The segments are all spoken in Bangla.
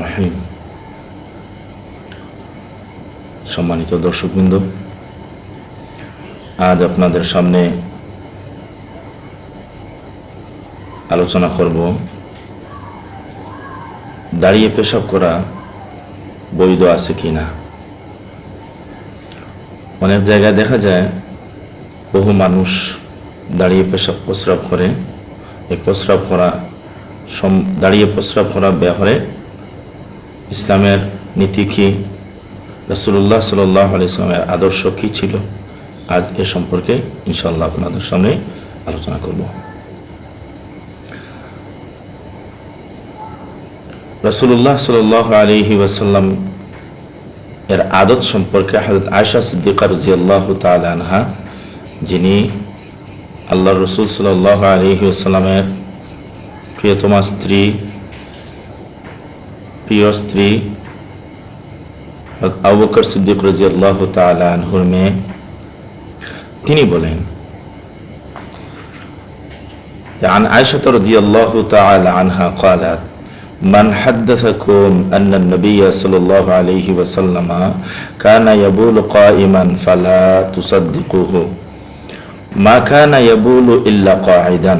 রাহিম সম্মানিত দর্শকবৃন্দ, আজ আপনাদের সামনে আলোচনা করব দাঁড়িয়ে পেশাব করা বৈধ আছে কি না অনেক জায়গায় দেখা যায় বহু মানুষ দাঁড়িয়ে পেশাব প্রস্রাব করে। এই প্রস্রাব করা দাঁড়িয়ে প্রস্রাব করার ব্যাপারে ইসলামের নীতি কি? রসুল্লাহ সাল্লাহ ইসলামের আদর্শ কি ছিল? আজ এ সম্পর্কে ইনশাল্লাহ আপনাদের সামনে আলোচনা করব। রসুল্লাহ সাল্লাহ আলহি ওয়াসাল্লাম এর আদত সম্পর্কে হজরত আয়সা সিদ্দিকা রাজি আল্লাহ আনহা, যিনি আল্লাহ রসুল সাল্লাহ আলহি ওসাল্লামের প্রিয়তমা স্ত্রী প্রিয় স্ত্রী আবু বকর সিদ্দিক রাজি আল্লাহ আনহুর মেয়ে তিনি বলেন عن عائشة رضي الله تعالى عنها قالت من حدثكم أن النبي صلى الله عليه وسلم كان يبول قائما فلا تصدقوه ما كان يبول إلا قاعدا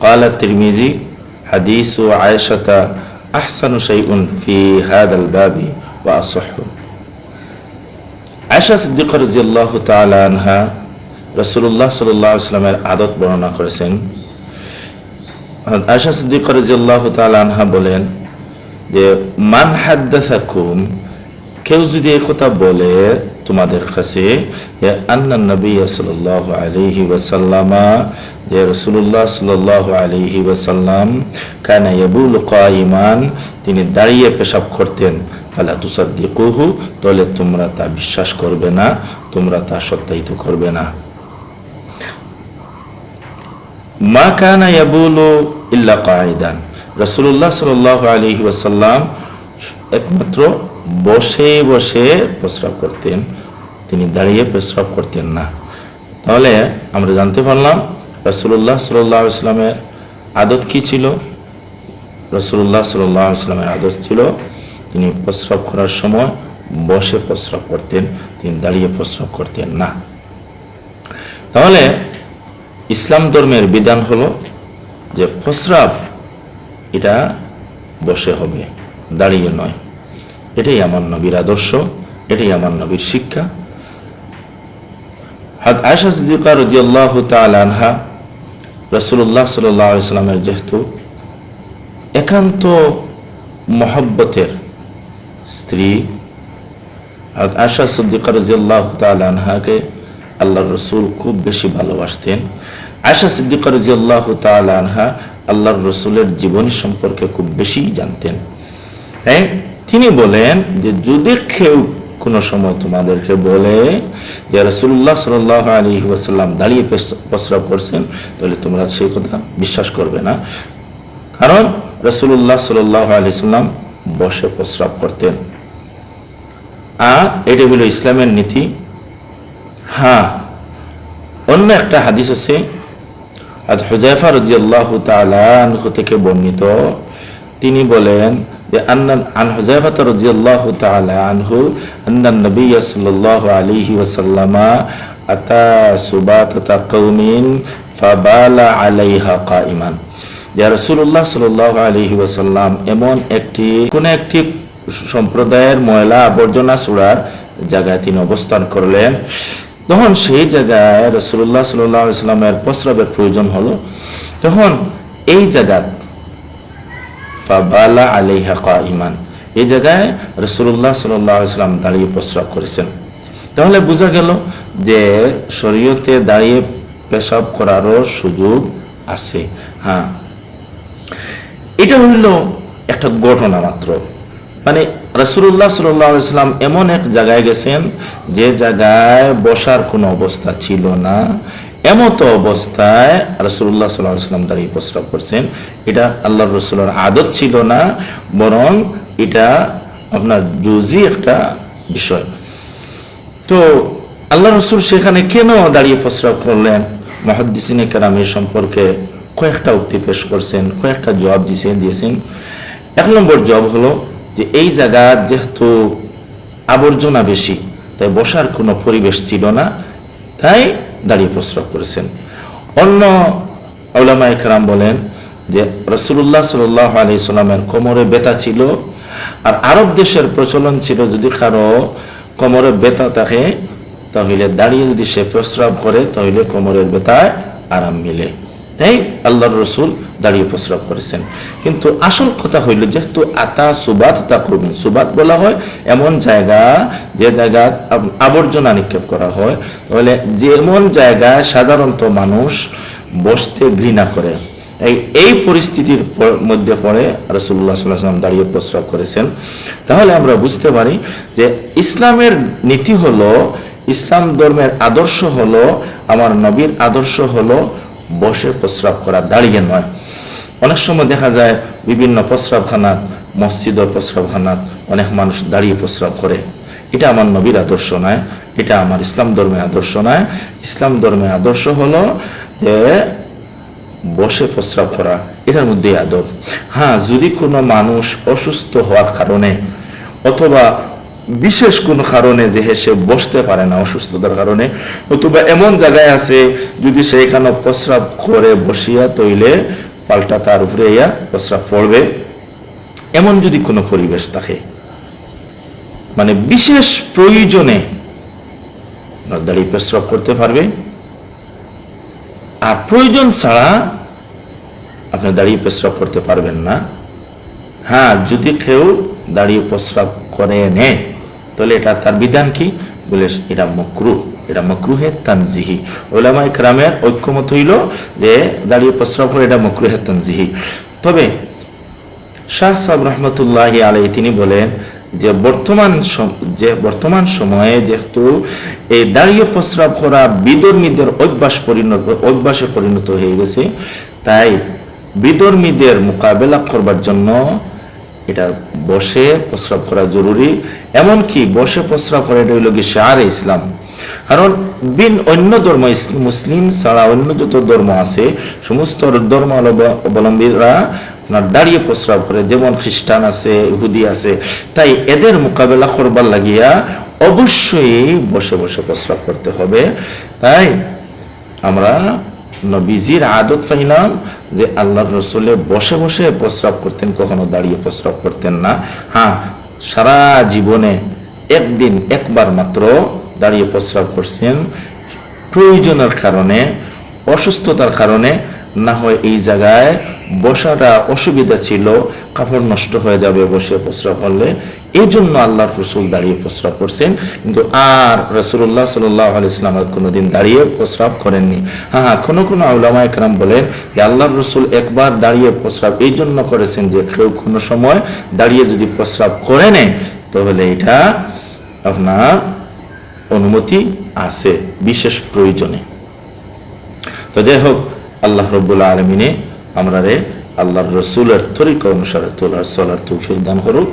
قال الترمذي حديث عائشة أحسن شيء في هذا الباب وأصح আয়সা সিদ্দিক রাজিয়াল্লাহ তাআলা আনহা রাসূলুল্লাহ সাল্লাল্লাহু আলাইহি ওয়াসাল্লামের আদত বর্ণনা করেছেন আয়সা সিদ্দিক রাজিয়াল্লাহ তাআলা আনহা বলেন যে মান হাদ্দাসাকুম কেউ যদি এই কথা বলে তোমাদের কাছে নবী তিনি দাঁড়িয়ে পেশাব করতেন, ফালা তুসাদ্দিকুহু তাহলে তোমরা তা বিশ্বাস করবে না, তোমরা তা সত্যায়িত করবে না। মা কানা ইয়াবুলু ইল্লা কায়দান রাসূলুল্লাহ সাল্লাল্লাহু আলাইহি ওয়াসাল্লাম একমাত্র বসে বসে প্রস্রাব করতেন। তিনি দাঁড়িয়ে প্রস্রাব করতেন না। তাহলে আমরা জানতে পারলাম, রাসূলুল্লাহ সাল্লাল্লাহু আলাইহি ওয়াসাল্লামের আদত কি ছিল? রসুল্লাহ সাল্লাহ ইসলামের আদর্শ ছিল, তিনি প্রস্রাব করার সময় বসে প্রস্রাব করতেন, তিনি দাঁড়িয়ে প্রস্রাব করতেন না। তাহলে ইসলাম ধর্মের বিধান হলো যে প্রস্রাব এটা বসে হবে, দাঁড়িয়ে নয়। এটাই আমার নবীর আদর্শ, এটাই আমার নবীর শিক্ষা। হাত আয়সা সিদ্দিকা রদিয়াল্লাহ আনহা রসুল্লাহ সাল্লাহ ইসলামের যেহেতু একান্ত মহব্বতের স্ত্রী আর আশা সিদ্দিকা রাজিয়াল্লাহ তালানহাকে আল্লাহ রসুল খুব বেশি ভালোবাসতেন। আশা সিদ্দিকা রাজিয়াল্লাহ তালানহা আল্লাহর রসুলের জীবনী সম্পর্কে খুব বেশি জানতেন। তাই তিনি বলেন যে যদি কেউ কোনো সময় তোমাদেরকে বলে যে রসুল্লাহ সাল আলী ওয়াসাল্লাম দাঁড়িয়ে প্রস্রাব করছেন, তাহলে তোমরা সেই কথা বিশ্বাস করবে না। কারণ রসুল্লাহ সাল্লাহ আলি সাল্লাম বসে প্রস্রাব করতেন। আর এটা হলো ইসলামের নীতি। হ্যাঁ অন্য একটা হাদিস আছে, আজ হুজাইফা রাজি আল্লাহ তালু থেকে বর্ণিত। তিনি বলেন যে আন্নান আন হুজাইফা রাজি আল্লাহ আনহু আন্নান নবী সাল্লাল্লাহু আলাইহি ওয়াসাল্লামা আতা সুবাতাতা কওমিন ফাবালা আলাইহা কাইমান ইয়া রাসূলুল্লাহ সাল্লাল্লাহু আলাইহি ওয়াসাল্লাম এমন একটি, কোন একটি সম্প্রদায়ের ময়লা আবর্জনা ছুড়ার জায়গায় তিনি অবস্থান করলেন। তখন সেই জায়গায় রসুল্লাহ সাল্লাহ সাল্লামের প্রস্রাবের প্রয়োজন হলো। তখন এই জায়গা ফাবালা আলাইহা ইমান এই জায়গায় রসুল্লাহ সাল্লাম দাঁড়িয়ে প্রস্রাব করেছেন। তাহলে বোঝা গেল যে শরীয়তে দাঁড়িয়ে পেশাব করারও সুযোগ আছে। হ্যাঁ। এটা হইল একটা ঘটনা মাত্র। মানে রসুল্লাহ সাল্লাম এমন এক জায়গায় গেছেন যে জায়গায় বসার কোনো অবস্থা ছিল না। এমতো অবস্থায় রসুল্লাহ সাল্লাহ সাল্লাম দাঁড়িয়ে প্রস্রাব করছেন। এটা আল্লাহ রসুলের আদত ছিল না, বরং এটা আপনার জুজি একটা বিষয়। তো আল্লাহ রসুল সেখানে কেন দাঁড়িয়ে প্রস্রাব করলেন? মহাদ্দিসিনে কেরামের সম্পর্কে কয়েকটা উক্তি পেশ করছেন, কয়েকটা জবাব দিয়েছেন দিয়েছেন। এক নম্বর জব হলো যে এই জায়গা যেহেতু আবর্জনা বেশি, তাই বসার কোনো পরিবেশ ছিল না। তাই দাঁড়িয়ে প্রস্রাব করেছেন। অন্য আউলামা একরাম বলেন যে রসুল্লাহ সাল্লাহ আলি সাল্লামের কোমরে বেতা ছিল আর আরব দেশের প্রচলন ছিল যদি কারও কোমরে বেতা থাকে, তাহলে দাঁড়িয়ে যদি সে প্রস্রাব করে, তাহলে কোমরের বেতায় আরাম মিলে। তাই আল্লাহর রসুল দাঁড়িয়ে প্রস্রাব করেছেন। কিন্তু আসল কথা হইল যেহেতু আতা সুবাত তা করবেন সুবাত বলা হয় এমন জায়গা, যে জায়গা আবর্জনা নিক্ষেপ করা হয়। তাহলে যেমন জায়গায় সাধারণত মানুষ বসতে ঘৃণা করে। এই এই পরিস্থিতির মধ্যে পড়ে রসুল্লাহ সাল্লাম দাঁড়িয়ে প্রস্রাব করেছেন। তাহলে আমরা বুঝতে পারি যে ইসলামের নীতি হলো, ইসলাম ধর্মের আদর্শ হলো, আমার নবীর আদর্শ হলো বসে প্রস্রাব করা দাঁড়িয়ে নয়। অনেক সময় দেখা যায় বিভিন্ন প্রস্রাবখানাত মসজিদ প্রস্রাবখানাত অনেক মানুষ দাঁড়িয়ে প্রস্রাব করে। এটা আমার নবীর আদর্শ নয়, এটা আমার ইসলাম ধর্মের আদর্শ নয়। ইসলাম ধর্মের আদর্শ হলো যে বসে প্রস্রাব করা, এটার মধ্যে আদব। হ্যাঁ যদি কোনো মানুষ অসুস্থ হওয়ার কারণে অথবা বিশেষ কোনো কারণে যে সে বসতে পারে না, অসুস্থতার কারণে অথবা এমন জায়গায় আছে, যদি সে এখানে প্রস্রাব করে বসিয়া তৈলে পাল্টা তার উপরে ইয়া প্রস্রাব পড়বে। এমন যদি কোনো পরিবেশ থাকে মানে বিশেষ প্রয়োজনে দাঁড়িয়ে প্রস্রাব করতে পারবে। আর প্রয়োজন ছাড়া আপনি দাঁড়িয়ে প্রস্রাব করতে পারবেন না। হ্যাঁ যদি কেউ দাঁড়িয়ে প্রস্রাব করে নেয় তাহলে এটা তার বিধান কি? বলে এটা মকরু, এটা মকরুহে তানজিহি। ওলামা ইকরামের ঐক্যমত হইল যে দাঁড়িয়ে প্রস্রাব করে এটা মকরুহে তানজিহি। তবে শাহ সাহেব রহমতুল্লাহ আলাই তিনি বলেন যে বর্তমান যে বর্তমান সময়ে যেহেতু এই দাঁড়িয়ে প্রস্রাব করা বিধর্মীদের অভ্যাস পরিণত, অভ্যাসে পরিণত হয়ে গেছে, তাই বিধর্মীদের মোকাবেলা করবার জন্য এটা বসে প্রস্রাব করা জরুরি। এমনকি বসে প্রস্রাব করা এটা হইল কি শাহরে ইসলাম। কারণ বিন অন্য ধর্ম মুসলিম ছাড়া অন্য যত ধর্ম আছে, সমস্ত ধর্ম অবলম্বীরা আপনার দাঁড়িয়ে প্রস্রাব করে। যেমন খ্রিস্টান আছে, ইহুদি আছে, তাই এদের মোকাবেলা করবার লাগিয়া অবশ্যই বসে বসে প্রস্রাব করতে হবে। তাই আমরা নবীজির আদত পাইলাম যে আল্লাহর রসুলে বসে বসে প্রস্রাব করতেন, কখনো দাঁড়িয়ে প্রস্রাব করতেন না। হ্যাঁ সারা জীবনে একদিন একবার মাত্র দাঁড়িয়ে প্রস্রাব করছেন। প্রয়োজনের কারণে, অসুস্থতার কারণে না হয় এই জায়গায় বসাটা অসুবিধা ছিল, কাপড় নষ্ট হয়ে যাবে বসে প্রস্রাব করলে। এই জন্য আল্লাহর রসুল দাঁড়িয়ে প্রস্রাব করছেন। কিন্তু আর রসুল্লাহ সাল্লাহ আলাইসলাম কোনোদিন দাঁড়িয়ে প্রস্রাব করেননি। হ্যাঁ হ্যাঁ কোনো কোনো আউলামা একরাম বলেন যে আল্লাহর রসুল একবার দাঁড়িয়ে প্রস্রাব এই জন্য করেছেন যে কেউ কোনো সময় দাঁড়িয়ে যদি প্রস্রাব করে নেয়, তাহলে এটা আপনার অনুমতি আছে, বিশেষ প্রয়োজনে। তো যাই হোক আল্লাহ রব্বুল্লা আলমিনে আমরা রে আল্লাহর রসুলের তরিকা অনুসারে তোলার চলার তৌফিক দান করুক।